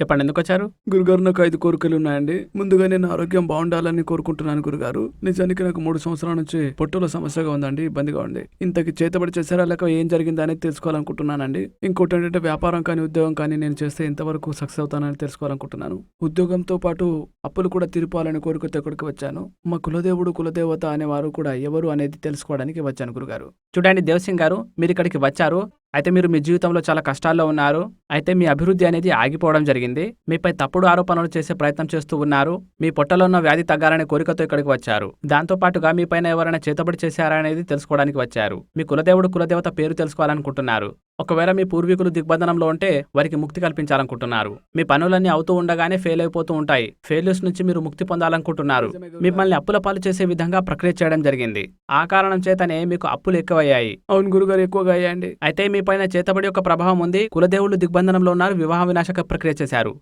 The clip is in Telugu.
చెప్పండి ఎందుకు వచ్చారు గురుగారు నాకు ఐదు కోరికలు ఉన్నాయండి. ముందుగా నేను ఆరోగ్యం బాగుండాలని కోరుకుంటున్నాను గురుగారు. నిజానికి నాకు మూడు సంవత్సరాల నుంచి పొట్టుల సమస్యగా ఉందండి ఇబ్బందిగా ఉంది. ఇంతకి చేతబడి చేశారా లేక ఏం జరిగిందా అనేది తెలుసుకోవాలనుకుంటున్నానండి. ఇంకోటి ఏంటంటే వ్యాపారం కానీ ఉద్యోగం కానీ నేను చేస్తే ఎంతవరకు సక్సెస్ అవుతానని తెలుసుకోవాలనుకుంటున్నాను. ఉద్యోగంతో పాటు అప్పులు కూడా తీరిపోవాలని కోరికతో ఇక్కడికి వచ్చాను. మా కులదేవుడు కులదేవత అనేవారు కూడా ఎవరు అనేది తెలుసుకోవడానికి వచ్చాను గురుగారు. చూడండి దేవసింగ్ గారు మీరు ఇక్కడికి వచ్చారు. అయితే మీరు మీ జీవితంలో చాలా కష్టాల్లో ఉన్నారు. అయితే మీ అభివృద్ధి అనేది ఆగిపోవడం జరిగింది. మీపై తప్పుడు ఆరోపణలు చేసే ప్రయత్నం చేస్తూ ఉన్నారు. మీ పొట్టలో ఉన్న వ్యాధి తగ్గాలనే కోరికతో ఇక్కడికి వచ్చారు. దాంతో పాటుగా మీ పైన ఎవరైనా చేతబడి చేశారా అనేది తెలుసుకోవడానికి వచ్చారు. మీ కులదేవుడు కులదేవత పేరు తెలుసుకోవాలనుకుంటున్నారు. ఒకవేళ మీ పూర్వీకులు దిగ్బంధనంలో ఉంటే వారికి ముక్తి కల్పించాలనుకుంటున్నారు. మీ పనులన్నీ అవుతూ ఉండగానే ఫెయిల్ అయిపోతూ ఉంటాయి. ఫెయిల్యూర్స్ నుంచి మీరు ముక్తి పొందాలనుకుంటున్నారు. మిమ్మల్ని అప్పుల పాలు చేసే విధంగా ప్రక్రియ చేయడం జరిగింది. ఆ కారణం చేతనే మీకు అప్పులు ఎక్కువయ్యాయి. అవును గురుగారు ఎక్కువగా అయ్యాండి అయితే మీ పైన చేతబడి యొక్క ప్రభావం ఉంది. కులదేవుళ్ళు దిగ్బంధనంలో ఉన్నారు. వివాహ వినాశక ప్రక్రియ చేశారు.